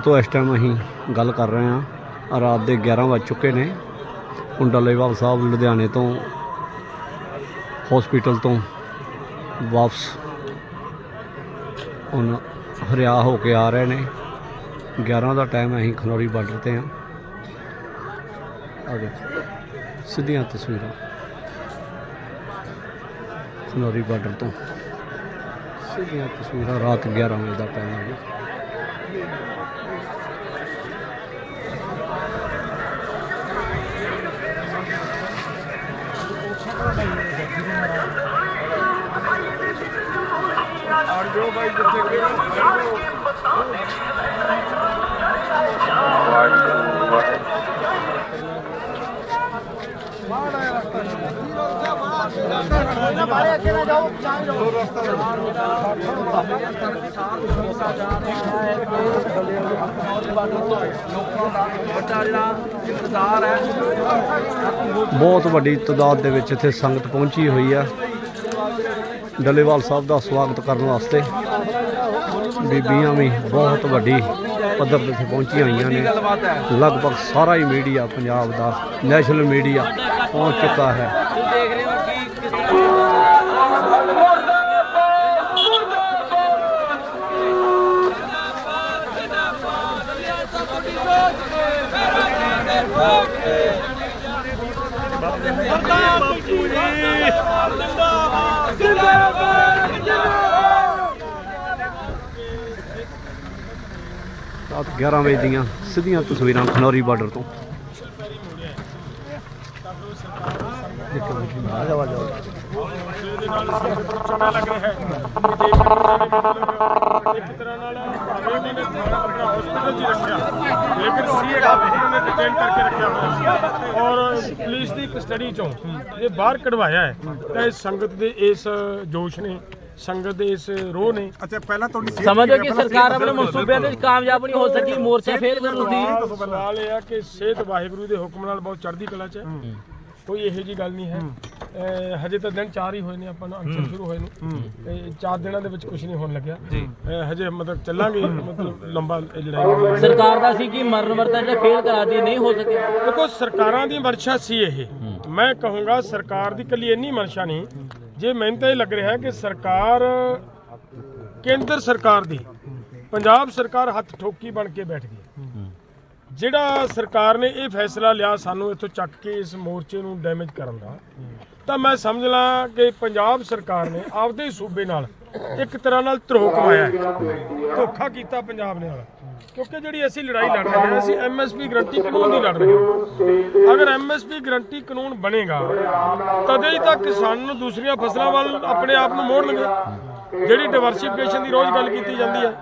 ਤੋਂ ਇਸ ਟਾਈਮ ਅਸੀਂ ਗੱਲ ਕਰ ਰਹੇ ਹਾਂ। ਰਾਤ ਦੇ 11 ਵੱਜ ਚੁੱਕੇ ਨੇ। ਹੁਣ ਡੱਲੇਵਾਲ ਸਾਹਿਬ ਲੁਧਿਆਣੇ ਤੋਂ ਹਸਪੀਟਲ ਤੋਂ ਵਾਪਸ ਹੁਣ ਹਰਿਆ ਹੋ ਕੇ ਆ ਰਹੇ ਨੇ। 11 ਦਾ ਟਾਈਮ ਅਸੀਂ ਖਨੌਰੀ ਬਾਰਡਰ ਤੇ ਹਾਂ। ਆ ਦੇਖੋ, ਸਿੱਧੀਆਂ ਤਸਵੀਰਾਂ। ਖਨੌਰੀ ਬਾਰਡਰ ਤੋਂ। ਸਿੱਧੀਆਂ ਤਸਵੀਰਾਂ ਰਾਤ 11 ਵਜੇ ਦਾ ਟਾਈਮ ਹੈ ਜੀ ਬੱਚਾ ਜਿਹੜਾ ਇੰਤਜ਼ਾਰ ਹੈ। ਬਹੁਤ ਵੱਡੀ ਤਾਦਾਦ ਦੇ ਵਿੱਚ ਇੱਥੇ ਸੰਗਤ ਪਹੁੰਚੀ ਹੋਈ ਆ। ਡੱਲੇਵਾਲ ਸਾਹਿਬ ਦਾ ਸਵਾਗਤ ਕਰਨ ਵਾਸਤੇ ਬੀਬੀਆਂ ਵੀ ਬਹੁਤ ਵੱਡੀ ਪੱਧਰ ਤੇ ਪਹੁੰਚੀਆਂ ਹੋਈਆਂ ਨੇ। ਲਗਭਗ ਸਾਰਾ ਹੀ ਮੀਡੀਆ ਪੰਜਾਬ ਦਾ ਨੈਸ਼ਨਲ ਮੀਡੀਆ ਪਹੁੰਚ ਚੁੱਕਾ ਹੈ। ਰਾਤ 11 ਵਜੇ ਦੀਆਂ ਸਿੱਧੀਆਂ ਤਸਵੀਰਾਂ ਖਨੌਰੀ ਬਾਰਡਰ ਤੋਂ। ਔਰ ਪੁਲਿਸ ਦੀ ਕਸਟਡੀ ਚੋਂ ਇਹ ਬਾਹਰ ਕਢਵਾਇਆ ਹੈ। ਤਾਂ ਇਸ ਸੰਗਤ ਦੇ ਇਸ ਜੋਸ਼ ਨੇ ਸੰਗਤ ਦੇ ਇਸ ਰੋਹ ਨੇ। ਅੱਛਾ ਪਹਿਲਾਂ ਤੁਹਾਡੀ ਸਿਹਤ ਸਮਝੋ ਕਿ ਸਰਕਾਰ ਆਪਣੇ ਮਨਸੂਬਿਆਂ ਦੇ ਵਿੱਚ ਕਾਮਯਾਬ ਨਹੀਂ ਹੋ ਸਕੀ ਮੋਰਚਾ ਫੇਰ ਕਰੂਗੀ ਸਵਾਲ ਸਵਾਲ ਇਹ ਆ ਕਿ ਸਿਹਤ ਵਾਹਿਗੁਰੂ ਦੇ ਹੁਕਮ ਨਾਲ ਬਹੁਤ ਚੜ੍ਹਦੀ ਕਲਾ 'ਚ ਹੈ। ਕੋਈ ਇਹੋ ਜੀ ਗੱਲ ਨਹੀਂ ਹੈ। ਹਜੇ ਤਾਂ ਦਿਨ ਚਾਰ ਹੀ ਹੋਏ ਨੇ ਆਪਾਂ ਨੂੰ ਅੰਚਲ ਸ਼ੁਰੂ ਹੋਏ ਨੂੰ। ਤੇ ਚਾਰ ਦਿਨਾਂ ਦੇ ਵਿੱਚ ਕੁਝ ਨਹੀਂ ਹੋਣ ਲੱਗਿਆ। ਹਜੇ ਮਤਲਬ ਚੱਲਾਂਗੇ ਮਤਲਬ ਲੰਬਾ ਲੜਾਈ। ਸਰਕਾਰ ਦਾ ਸੀ ਕਿ ਮਰਨ ਵਰਤਾ ਜਿਹੜਾ ਫੇਲ ਕਰਾ ਦੀ ਨਹੀਂ ਹੋ ਸਕਿਆ ਦੇਖੋ ਸਰਕਾਰਾਂ ਦੀ ਮਨਸ਼ਾ ਸੀ ਇਹ। ਮੈਂ ਕਹੂੰਗਾ ਸਰਕਾਰ ਦੀ ਕੱਲੀ ਇੰਨੀ ਮਨਸ਼ਾ ਨਹੀਂ ਜੇ ਮੈਨੂੰ ਤਾਂ ਇਹ ਲੱਗ ਰਿਹਾ ਹੈ ਕਿ ਸਰਕਾਰ ਕੇਂਦਰ ਸਰਕਾਰ ਦੀ ਪੰਜਾਬ ਸਰਕਾਰ ਹੱਥ ਠੋਕੀ ਬਣ ਕੇ ਬੈਠ ਗਈ ਜਿਹੜਾ ਸਰਕਾਰ ਨੇ ਇਹ ਫੈਸਲਾ ਲਿਆ ਸਾਨੂੰ ਇੱਥੋਂ ਚੱਕ ਕੇ ਇਸ ਮੋਰਚੇ ਨੂੰ ਡੈਮੇਜ ਕਰਨ ਦਾ ਤਾਂ ਮੈਂ ਸਮਝ ਲਾਂ ਕਿ ਪੰਜਾਬ ਸਰਕਾਰ ਨੇ ਆਪਦੇ ਸੂਬੇ ਨਾਲ ਇੱਕ ਤਰ੍ਹਾਂ ਨਾਲ ਧਰੋਹ ਕਮਾਇਆ ਧੋਖਾ ਕੀਤਾ ਪੰਜਾਬ ਨੇ ਨਾਲ। ਕਿਉਂਕਿ ਜਿਹੜੀ ਅਸੀਂ ਲੜਾਈ ਲੜ ਰਹੇ ਹਾਂ, ਅਸੀਂ ਐਮਐਸਪੀ ਗਰੰਟੀ ਕਾਨੂੰਨ ਦੀ ਲੜ ਰਹੇ ਹਾਂ। ਅਗਰ ਐਮਐਸਪੀ ਗਰੰਟੀ ਕਾਨੂੰਨ ਬਣੇਗਾ, ਤਦੇ ਹੀ ਤਾਂ ਕਿਸਾਨ ਨੂੰ ਦੂਸਰੀਆਂ ਫਸਲਾਂ ਵੱਲ ਆਪਣੇ ਆਪ ਨੂੰ ਮੋੜਨਗੇ। ਜਿਹੜੀ ਡਿਵਰਸਿਫਿਕੇਸ਼ਨ ਦੀ ਰੋਜ਼ ਗੱਲ ਕੀਤੀ ਜਾਂਦੀ ਹੈ,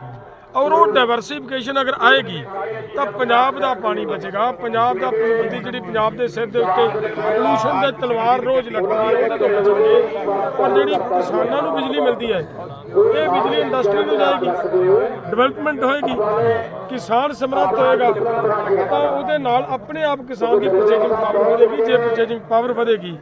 ਔਰ ਉਹ ਡਾਈਵਰਸਿਫਿਕੇਸ਼ਨ ਅਗਰ ਆਏਗੀ ਤਾਂ ਪੰਜਾਬ ਦਾ ਪਾਣੀ ਬਚੇਗਾ। ਪੰਜਾਬ ਦਾ ਬੰਦੀ ਜਿਹੜੀ ਪੰਜਾਬ ਦੇ ਸਿਰ ਦੇ ਉੱਤੇ ਪੋਲੂਸ਼ਨ ਦੇ ਤਲਵਾਰ ਰੋਜ਼ ਲੱਗਦੀ ਹੈ ਉਹਦੇ ਤੋਂ ਬਚਣਗੇ। ਔਰ ਜਿਹੜੀ ਕਿਸਾਨਾਂ ਨੂੰ ਬਿਜਲੀ ਮਿਲਦੀ ਹੈ, ਇਹ ਬਿਜਲੀ ਇੰਡਸਟਰੀ ਨੂੰ ਜਾਏਗੀ ਡਿਵੈਲਪਮੈਂਟ ਹੋਏਗੀ, ਕਿਸਾਨ ਸਮਰੱਥ ਹੋਏਗਾ, ਤਾਂ ਉਹਦੇ ਨਾਲ ਆਪਣੇ ਆਪ ਕਿਸਾਨ ਦੀ ਪਰਚੇਜਿੰਗ ਪਾਵਰ ਵਧੇਗੀ। ਜੇ ਪਰਚੇਜਿੰਗ ਪਾਵਰ ਵਧੇਗੀ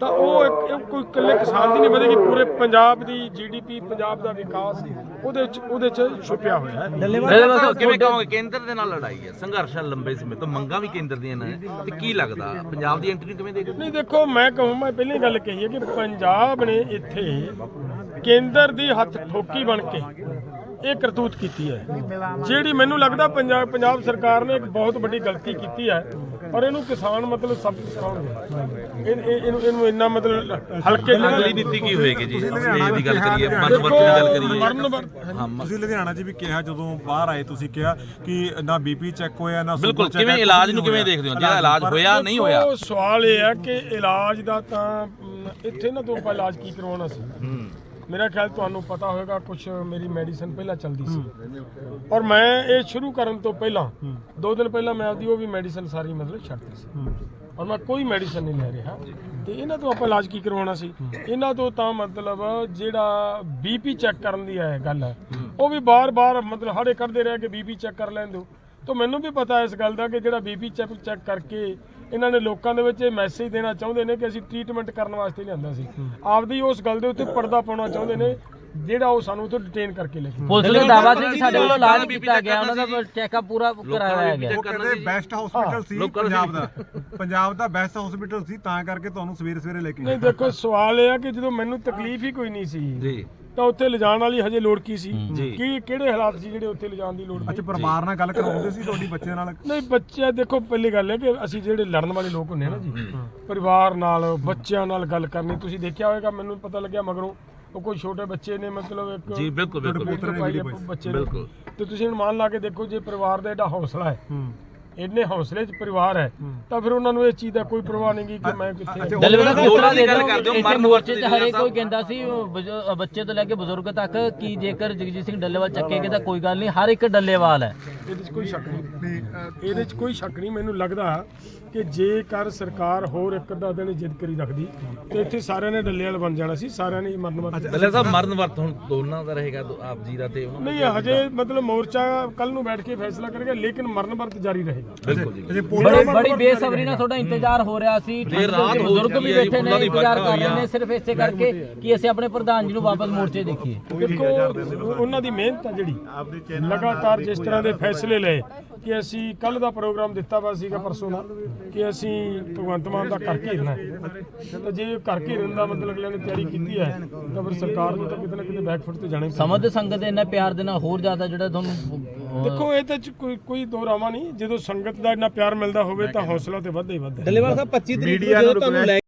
ਤਾਂ ਉਹ ਇੱਕ ਕੋਈ ਇਕੱਲੇ ਕਿਸਾਨ ਦੀ ਨਹੀਂ ਵਧੇਗੀ ਪੂਰੇ ਪੰਜਾਬ ਦੀ ਜੀਡੀਪੀ ਪੰਜਾਬ ਦਾ ਵਿਕਾਸ ਉਹਦੇ ਚ ਉਹਦੇ ਚ ਛੁਪਿਆ ਹੋਇਆ ਹੈ। ਦੱਸੋ ਕਿਵੇਂ ਕਹੋਗੇ ਕੇਂਦਰ ਦੇ ਨਾਲ ਲੜਾਈ ਹੈ। ਸੰਘਰਸ਼ ਹੈ ਲੰਬੇ ਸਮੇਂ ਤੋਂ ਮੰਗਾਂ ਵੀ ਕੇਂਦਰ ਦੀਆਂ ਨੇ। ਤੇ ਕੀ ਲੱਗਦਾ? ਪੰਜਾਬ ਦੀ ਐਂਟਰੀ ਕਿਵੇਂ ਦੇਖਦੇ ਨਹੀਂ ਦੇਖੋ ਮੈਂ ਕਹੂੰ ਮੈਂ ਪਹਿਲੀ ਗੱਲ ਕਹੀ ਹੈ ਕਿ ਪੰਜਾਬ ਨੇ ਇੱਥੇ ਕੇਂਦਰ ਦੀ ਹੱਥ ਠੋਕੀ ਬਣ ਕੇ ਇਹ ਕਰਤੂਤ ਕੀਤੀ ਹੈ। ਜਿਹੜੀ ਮੈਨੂੰ ਲੱਗਦਾ ਪੰਜਾਬ ਪੰਜਾਬ ਸਰਕਾਰ ਨੇ ਇੱਕ ਬਹੁਤ ਵੱਡੀ ਗਲਤੀ ਕੀਤੀ ਹੈ। ਔਰ ਇਹਨੂੰ ਕਿਸਾਨ ਮਤਲਬ ਸਬਕ ਸਿਖਾਉਣਗੇ ਇਹ- ਇਹ- ਇਹਨੂੰ ਇਹਨੂੰ ਇੰਨਾ ਮਤਲਬ ਹਲਕੇ ਅਗਲੀ ਨੀਤੀ ਕੀ ਹੋਏਗੀ ਜੀ? ਸਟੇਜ ਦੀ ਗੱਲ ਕਰੀਏ ਬੰਦ ਵਰਤ ਦੀ ਗੱਲ ਕਰੀਏ। ਮਰਨ ਤੁਸੀਂ ਲੁਧਿਆਣਾ 'ਚ ਵੀ ਕਿਹਾ ਜਦੋਂ ਬਾਹਰ ਆਏ ਤੁਸੀਂ ਕਿਹਾ ਕਿ ਨਾ ਬੀਪੀ ਚੈੱਕ ਹੋਇਆ ਨਾ ਬਿਲਕੁਲ ਸ਼ੂਗਰ check ਕਿਵੇਂ ਹੋਇਆ, ਇਲਾਜ ਨੂੰ ਨਹੀਂ ਕਿਵੇਂ। ਦੇਖਦੇ ਹੋ? ਜਿਹੜਾ ਇਲਾਜ ਹੋਇਆ ਨਹੀਂ ਹੋਇਆ? ਸਵਾਲ ਇਹ ਹੈ ਕਿ ਇਲਾਜ ਦਾ ਤਾਂ ਅਮ, ਇੱਥੇ ਨਾ ਤੋਂ ਆਪਾਂ ਇਲਾਜ ਕੀ ਕਰਵਾਉਣਾ ਸੀ? ਮੇਰਾ ਖਿਆਲ ਤੁਹਾਨੂੰ ਪਤਾ ਹੋਵੇਗਾ ਕੁਝ ਮੇਰੀ ਮੈਡੀਸਨ ਪਹਿਲਾਂ ਚੱਲਦੀ ਸੀ। ਔਰ ਮੈਂ ਇਹ ਸ਼ੁਰੂ ਕਰਨ ਤੋਂ ਪਹਿਲਾਂ ਦੋ ਦਿਨ ਪਹਿਲਾਂ ਮੈਂ ਆਪਦੀ ਉਹ ਵੀ ਮੈਡੀਸਨ ਸਾਰੀ ਮਤਲਬ ਛੱਡਤੀ ਸੀ। ਔਰ ਮੈਂ ਕੋਈ ਮੈਡੀਸਨ ਨਹੀਂ ਲੈ ਰਿਹਾ। ਤੇ ਇਹਨਾਂ ਤੋਂ ਆਪਾਂ ਇਲਾਜ ਕੀ ਕਰਵਾਉਣਾ ਸੀ? ਇਹਨਾਂ ਤੋਂ ਤਾਂ ਮਤਲਬ ਜਿਹੜਾ ਬੀਪੀ ਚੈੱਕ ਕਰਨ ਦੀ ਹੈ ਗੱਲ ਹੈ। ਉਹ ਵੀ ਬਾਰ-ਬਾਰ ਮਤਲਬ ਹਾੜੇ ਕਰਦੇ ਰਹੇ ਕਿ ਬੀਪੀ ਚੈੱਕ ਕਰ ਲੈਣ ਦਿਓ। ਤਾਂ ਮੈਨੂੰ ਵੀ ਪਤਾ ਇਸ ਗੱਲ ਦਾ ਕਿ ਜਿਹੜਾ ਬੀਪੀ ਚੈੱਕ ਚੈੱਕ ਕਰਕੇ ਇਹਨਾਂ ਨੇ ਲੋਕਾਂ ਦੇ ਵਿੱਚ ਇਹ ਮੈਸੇਜ ਦੇਣਾ ਚਾਹੁੰਦੇ ਨੇ ਕਿ ਅਸੀਂ ਟ੍ਰੀਟਮੈਂਟ ਕਰਨ ਵਾਸਤੇ ਲਿਆਂਦਾ ਸੀ। ਆਪਦੀ ਉਸ ਗੱਲ ਦੇ ਉੱਤੇ ਪਰਦਾ ਪਾਉਣਾ ਚਾਹੁੰਦੇ ਨੇ ਜਿਹੜਾ ਉਹ ਸਾਨੂੰ ਉੱਥੋਂ ਡਿਟੇਨ ਕਰਕੇ ਲੈ ਗਏ ਪੁਲਿਸ ਦਾ ਦਾਵਾ ਸੀ ਕਿ ਸਾਡੇ ਵੱਲੋਂ ਇਲਾਜ ਕੀਤਾ ਗਿਆ ਉਹਨਾਂ ਦਾ ਚੈੱਕਅਪ ਪੂਰਾ ਕਰਾਇਆ ਗਿਆ। ਉਹ ਕਹਿੰਦੇ ਬੈਸਟ ਹਸਪੀਟਲ ਸੀ। ਨੂੰ ਪੰਜਾਬ ਦਾ। ਪੰਜਾਬ ਦਾ ਬੈਸਟ ਹਸਪੀਟਲ ਸੀ ਤਾਂ ਕਰਕੇ ਤੁਹਾਨੂੰ ਸਵੇਰੇ ਸਵੇਰੇ ਲੈ ਕੇ ਨਹੀਂ ਦੇਖੋ ਸਵਾਲ ਇਹ ਆ ਕਿ ਜਦੋਂ ਮੈਨੂੰ ਤਕਲੀਫ ਹੀ ਕੋਈ ਨਹੀਂ ਸੀ ਜੀ। ਤਾਂ ਉੱਥੇ ਲਿਜਾਣ ਵਾਲੀ ਹਜੇ ਲੋੜ ਕੀ ਸੀ। ਕੀ ਕਿਹੜੇ ਹਾਲਾਤ ਸੀ ਜਿਹੜੇ ਉੱਥੇ ਲਿਜਾਣ ਦੀ ਲੋੜ ਅੱਛਾ ਪਈ ਪਰਿਵਾਰ ਨਾਲ ਗੱਲ ਕਰਵਾਉਂਦੇ ਸੀ ਤੁਹਾਡੀ ਬੱਚਿਆਂ ਨਾਲ? ਨਹੀਂ ਬੱਚੇ ਦੇਖੋ ਪਹਿਲੀ ਗੱਲ ਹੈ ਕਿ ਅਸੀਂ ਜਿਹੜੇ ਲੜਨ ਵਾਲੇ ਲੋਕ ਹੁੰਦੇ ਆ ਨਾ ਜੀ ਪਰਿਵਾਰ ਨਾਲ ਬੱਚਿਆਂ ਨਾਲ ਗੱਲ ਕਰਨੀ। ਤੁਸੀਂ ਦੇਖਿਆ ਹੋਵੇਗਾ ਮੈਨੂੰ ਪਤਾ ਲੱਗਿਆ ਮਗਰੋਂ ਉਹ ਕੋਈ ਛੋਟੇ ਬੱਚੇ ਨੇ ਮਤਲਬ ਇੱਕ ਜੀ ਬਿਲਕੁਲ ਬਿਲਕੁਲ। ਬੱਚੇ ਬਿਲਕੁਲ। ਤੇ ਤੁਸੀਂ ਹੁਣ ਮੰਨ ਲਾ ਕੇ ਦੇਖੋ ਜੇ ਪਰਿਵਾਰ ਦਾ ਐਡਾ ਹੌਸਲਾ ਹੈ। ਇੰਨੇ ਹੌਸਲੇ 'ਚ ਪਰਿਵਾਰ ਹੈ ਤਾਂ ਫਿਰ ਉਹਨਾਂ ਨੂੰ ਇਹ ਚੀਜ਼ ਦਾ ਕੋਈ ਪਰਵਾਹ ਨਹੀਂ ਗੀ ਕਿ ਮੈਂ ਕਿੱਥੇ ਡਲਿਵਰੀ ਕਿਸ ਤਰ੍ਹਾਂ ਦੇ ਗੱਲ ਕਰਦੇ ਹੋ, ਮਰਨ ਮੋਰਚੇ ਵਰਤ ਤੇ ਸਾਹਿਬ। ਕੋਈ ਕਹਿੰਦਾ ਸੀ ਬੱਚੇ ਤੋਂ ਲੈ ਕੇ ਬਜ਼ੁਰਗ ਤੱਕ ਕਿ ਜੇਕਰ ਜਗਜੀਤ ਸਿੰਘ ਡੱਲੇਵਾਲ ਚੱਕੇਗੇ ਤਾਂ ਕੋਈ ਗੱਲ ਨਹੀਂ ਹਰ ਇੱਕ ਡੱਲੇਵਾਲ ਹੈ ਇਹਦੇ 'ਚ ਕੋਈ ਸ਼ੱਕ ਨਹੀਂ ਇਹਦੇ 'ਚ ਕੋਈ ਸ਼ੱਕ ਨਹੀਂ ਮੈਨੂੰ ਲੱਗਦਾ ਕਿ ਜੇਕਰ ਸਰਕਾਰ ਹੋਰ ਇੱਕ ਅੱਧਾ ਦਿਨ ਜਿੱਦ ਕਰੀ ਰੱਖਦੀ ਤੇ ਇੱਥੇ ਸਾਰਿਆਂ ਨੇ ਡੱਲੇ ਵਾਲ ਬਣ ਜਾਣਾ ਸੀ ਸਾਰਿਆਂ ਨੇ ਮਰਨ ਵਰਤ ਬੱਲੇ ਸਾਹਿਬ ਮਰਨ ਵਰਤ ਹੁਣ ਦੋਨਾਂ ਦਾ ਰਹੇਗਾ ਆਪ ਜੀ ਦਾ ਤੇ ਉਹਨਾਂ ਦਾ। ਨਹੀਂ ਹਜੇ ਮਤਲਬ ਮੋਰਚਾ ਕੱਲ ਨੂੰ ਬੈਠ ਕੇ ਫੈਸਲਾ ਕਰੇਗਾ ਲੇਕਿਨ ਮਰਨ ਵਰਤ ਜਾਰੀ ਰਹੇਗਾ ਜੀ ਅਜੇ ਬੜੀ ਬੜੀ ਬੇਸਬਰੀ ਨਾਲ ਤੁਹਾਡਾ ਇੰਤਜ਼ਾਰ ਹੋ ਰਿਹਾ ਸੀ ਰਾਤ ਬਜ਼ੁਰਗ ਵੀ ਬੈਠੇ ਨੇ ਇੰਤਜ਼ਾਰ ਕਰ ਰਹੇ ਨੇ। ਸਿਰਫ ਇਸੇ ਕਰਕੇ ਕਿ ਅਸੀਂ ਆਪਣੇ ਪ੍ਰਧਾਨ ਜੀ ਨੂੰ ਵਾਪਸ ਮੋਰਚੇ ਦੇਖੀਏ। ਦੇਖੋ ਉਹਨਾਂ ਦੀ ਮਿਹਨਤ ਆ ਜਿਹੜੀ। ਲਗਾਤਾਰ ਜਿਸ ਤਰ੍ਹਾਂ ਦੇ ਫੈਸਲੇ ਲਏ ਕਿ ਅਸੀਂ ਕੱਲ ਦਾ ਪ੍ਰੋਗਰਾਮ ਦਿੱਤਾ ਵਾ ਸੀਗਾ ਪਰਸੋਂ ਦਾ ਕਿ ਅਸੀਂ ਭਗਵੰਤ ਮਾਨ ਦਾ ਘਰ ਘੇਰਨਾ ਹੈ। ਤਾਂ ਜੇ ਘਰ ਘੇਰਨ ਦਾ ਮਤਲਬ ਅਗਲਿਆਂ ਨੇ ਤਿਆਰੀ ਕੀਤੀ ਹੈ ਤਾਂ ਫਿਰ ਸਰਕਾਰ ਨੂੰ ਤਾਂ ਕਿਤੇ ਨਾ ਕਿਤੇ ਬੈਕਫੁੱਟ ਤੇ ਜਾਣਾ ਹੀ ਪੈਣਾ। ਸਮਝ ਸੰਗਤ ਦੇ ਇੰਨਾ ਪਿਆਰ ਦੇ ਨਾਲ ਹੋਰ ਜ਼ਿਆਦਾ ਜਿਹੜਾ ਤੁਹਾਨੂੰ ਦੇਖੋ ਇਹ ਤਾਂ ਚ ਕੋਈ ਕੋਈ ਦੋ ਰਾਵਾਂ ਨਹੀਂ ਜਦੋਂ ਸੰਗਤ ਦਾ ਇੰਨਾ ਪਿਆਰ ਮਿਲਦਾ ਹੋਵੇ ਤਾਂ ਹੌਸਲਾ ਤੇ ਵੱਧਦਾ ਹੀ ਵੱਧਦਾ ਹੈ। ਡੱਲੇਵਾਲ ਸਾਹਿਬ 25 ਤਰੀਕ ਨੂੰ ਜਦੋਂ ਤੁਹਾਨੂੰ ਲੈ